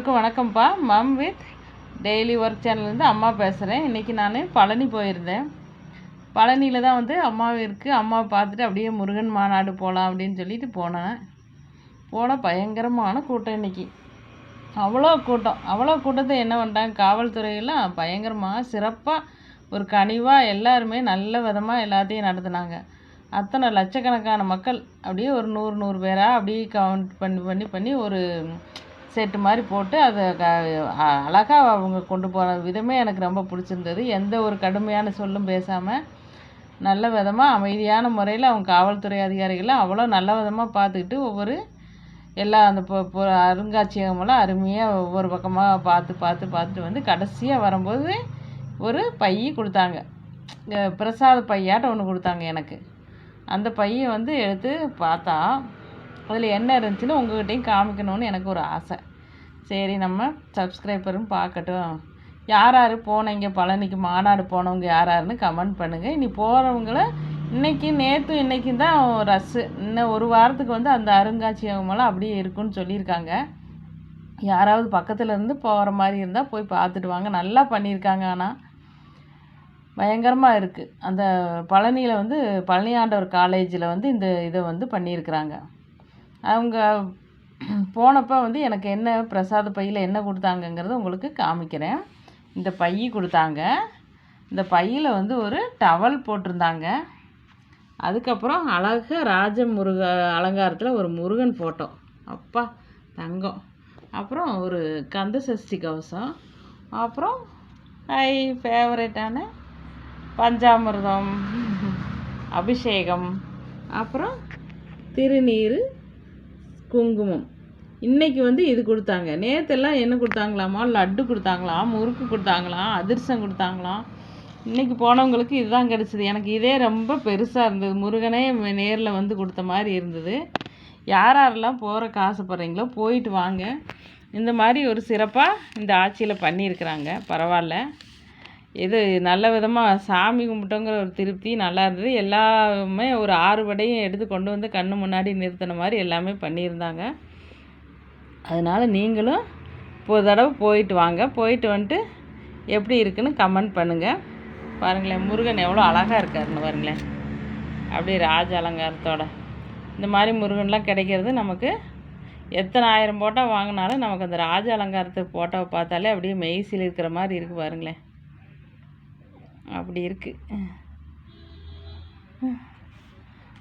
அனைவருக்கும் வணக்கம்ப்பா. Mom with daily work சேனல்லேருந்து அம்மா பேசுகிறேன் இன்றைக்கி நான் பழனி போயிருந்தேன். பழனியில் தான் வந்து அம்மாவும் இருக்குது அம்மாவை பார்த்துட்டு அப்படியே முருகன் மாநாடு போகலாம் அப்படின்னு சொல்லிட்டு போனேன். போனால் பயங்கரமான கூட்டம் இன்றைக்கி அவ்வளோ கூட்டம். அவ்வளோ கூட்டத்தை என்ன பண்ணிட்டாங்க? காவல்துறையெல்லாம் பயங்கரமாக சிறப்பாக ஒரு கனிவாக எல்லாருமே நல்ல விதமாக எல்லாத்தையும் நடத்துனாங்க. அத்தனை லட்சக்கணக்கான மக்கள் அப்படியே ஒரு நூறு நூறு பேராக அப்படியே கவுண்ட் பண்ணி பண்ணி பண்ணி ஒரு செட்டு மாதிரி போட்டு அதை க அழகாக அவங்க கொண்டு போகிற விதமே எனக்கு ரொம்ப பிடிச்சிருந்தது. எந்த ஒரு கடுமையான சொல்லும் பேசாமல் நல்ல விதமாக அமைதியான முறையில் அவங்க காவல்துறை அதிகாரிகளை அவ்வளோ நல்ல விதமாக பார்த்துக்கிட்டு ஒவ்வொரு எல்லா அந்த அருங்காட்சியகமெல்லாம் அருமையாக ஒவ்வொரு பக்கமாக பார்த்து பார்த்து பார்த்துட்டு வந்து கடைசியாக வரும்போது ஒரு பைய கொடுத்தாங்க. பிரசாத பையாட்ட ஒன்று கொடுத்தாங்க எனக்கு. அந்த பையை வந்து எடுத்து பார்த்தா அதில் என்ன இருந்துச்சுன்னு உங்கள்கிட்டையும் காமிக்கணும்னு எனக்கு ஒரு ஆசை. சரி நம்ம சப்ஸ்கிரைபரும் பார்க்கட்டும். யார் யார் போனீங்க பழனிக்கு மாநாடு போனவங்க யார் யாருன்னு கமெண்ட் பண்ணுங்கள் இனி போகிறவங்கள இன்றைக்கி நேற்று இன்றைக்கும் தான் ரஸ்ஸு இன்னும் ஒரு வாரத்துக்கு வந்து அந்த அருங்காட்சியகமெல்லாம் அப்படியே இருக்குன்னு சொல்லியிருக்காங்க. யாராவது பக்கத்தில் இருந்து போகிற மாதிரி இருந்தால் போய் பார்த்துட்டு வாங்க. நல்லா பண்ணியிருக்காங்க ஆனால் பயங்கரமாக இருக்குது அந்த பழனியில் வந்து பழனியாண்டவர் காலேஜில் வந்து இந்த இதை வந்து பண்ணியிருக்கிறாங்க. அவங்க போனப்போ வந்து எனக்கு என்ன பிரசாத பையில் என்ன கொடுத்தாங்கங்கிறத உங்களுக்கு காமிக்கிறேன். இந்த பை கொடுத்தாங்க. இந்த பையில் வந்து ஒரு டவல் போட்டிருந்தாங்க. அதுக்கப்புறம் அழகாக ராஜ முருக அலங்காரத்தில் ஒரு முருகன் ஃபோட்டோ அப்பா தங்கம். அப்புறம் ஒரு கந்த சஷ்டி கவசம். அப்புறம் ஐ ஃபேவரட்டான பஞ்சாமிர்தம் அபிஷேகம். அப்புறம் திருநீர் குங்குமம். இன்றைக்கி வந்து இது கொடுத்தாங்க. நேற்றெல்லாம் என்ன கொடுத்தாங்களாமா? லட்டு கொடுத்தாங்களாம் முறுக்கு கொடுத்தாங்களாம் அதிர்சம் கொடுத்தாங்களாம் இன்றைக்கி போனவங்களுக்கு இதுதான் கிடச்சிது. எனக்கு இதே ரொம்ப பெருசாக இருந்தது. முருகனே நேரில் வந்து கொடுத்த மாதிரி இருந்தது. யார் யாரெல்லாம் போகிற ஆசைப்பட்றீங்களோ போயிட்டு வாங்க. இந்த மாதிரி ஒரு சிறப்பாக இந்த ஆட்சியில் பண்ணியிருக்கிறாங்க. பரவாயில்ல. இது நல்ல விதமாக சாமி கும்பிட்டோங்கிற ஒரு திருப்தி நல்லா இருந்தது. எல்லாமே ஒரு ஆறு படையும் எடுத்து கொண்டு வந்து கண்ணு முன்னாடி நிறுத்தின மாதிரி எல்லாமே பண்ணியிருந்தாங்க. அதனால் நீங்களும் இப்போ தடவை போயிட்டு வாங்க. போயிட்டு வந்துட்டு எப்படி இருக்குன்னு கமெண்ட் பண்ணுங்கள் பாருங்களேன் முருகன் எவ்வளோ அழகாக இருக்காருன்னு பாருங்களேன். அப்படியே ராஜ அலங்காரத்தோட. இந்த மாதிரி முருகன்லாம் கிடைக்கிறது நமக்கு எத்தனை ஆயிரம் போட்டோ வாங்கினாலும் நமக்கு அந்த ராஜ அலங்காரத்தை போட்டோவை பார்த்தாலே அப்படியே மெய்சில் இருக்கிற மாதிரி இருக்குது பாருங்களேன். அப்படி இருக்குது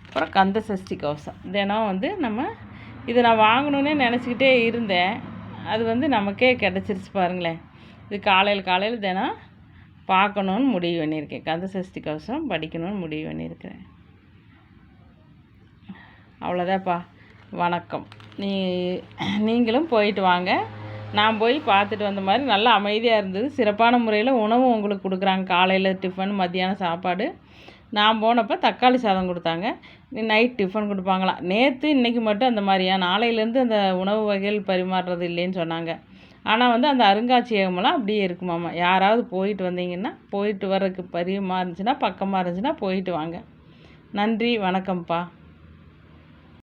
அப்புறம் கந்த சஷ்டி கவசம். தினம் வந்து நம்ம இதை நான் வாங்கணுன்னே நினச்சிக்கிட்டே இருந்தேன். அது வந்து நமக்கே கிடச்சிருச்சு பாருங்களேன். இது காலையில் காலையில் தினம் பார்க்கணுன்னு முடிவு பண்ணியிருக்கேன். கந்த சஷ்டி கவசம் படிக்கணும்னு முடிவு பண்ணியிருக்கிறேன். அவ்வளோதான்ப்பா வணக்கம். நீ நீங்களும் போயிட்டு வாங்க. நான் போய் பார்த்துட்டு வந்த மாதிரி நல்லா அமைதியாக இருந்தது. சிறப்பான முறையில் உணவும் உங்களுக்கு கொடுக்குறாங்க. காலையில் டிஃபன் மத்தியானம் சாப்பாடு. நான் போனப்போ தக்காளி சாதம் கொடுத்தாங்க. நைட் டிஃபன் கொடுப்பாங்களாம் நேற்று இன்றைக்கி மட்டும் அந்த மாதிரியா? நாளையிலேருந்து அந்த உணவு வகைகள் பரிமாறுறது இல்லைன்னு சொன்னாங்க. ஆனால் வந்து அந்த அருங்காட்சியகமெல்லாம் அப்படியே இருக்குமாம்மா யாராவது போயிட்டு வந்தீங்கன்னா போயிட்டு வர்றதுக்கு பரியமாக இருந்துச்சுன்னா பக்கமாக இருந்துச்சுன்னா போயிட்டு வாங்க. நன்றி வணக்கம்ப்பா.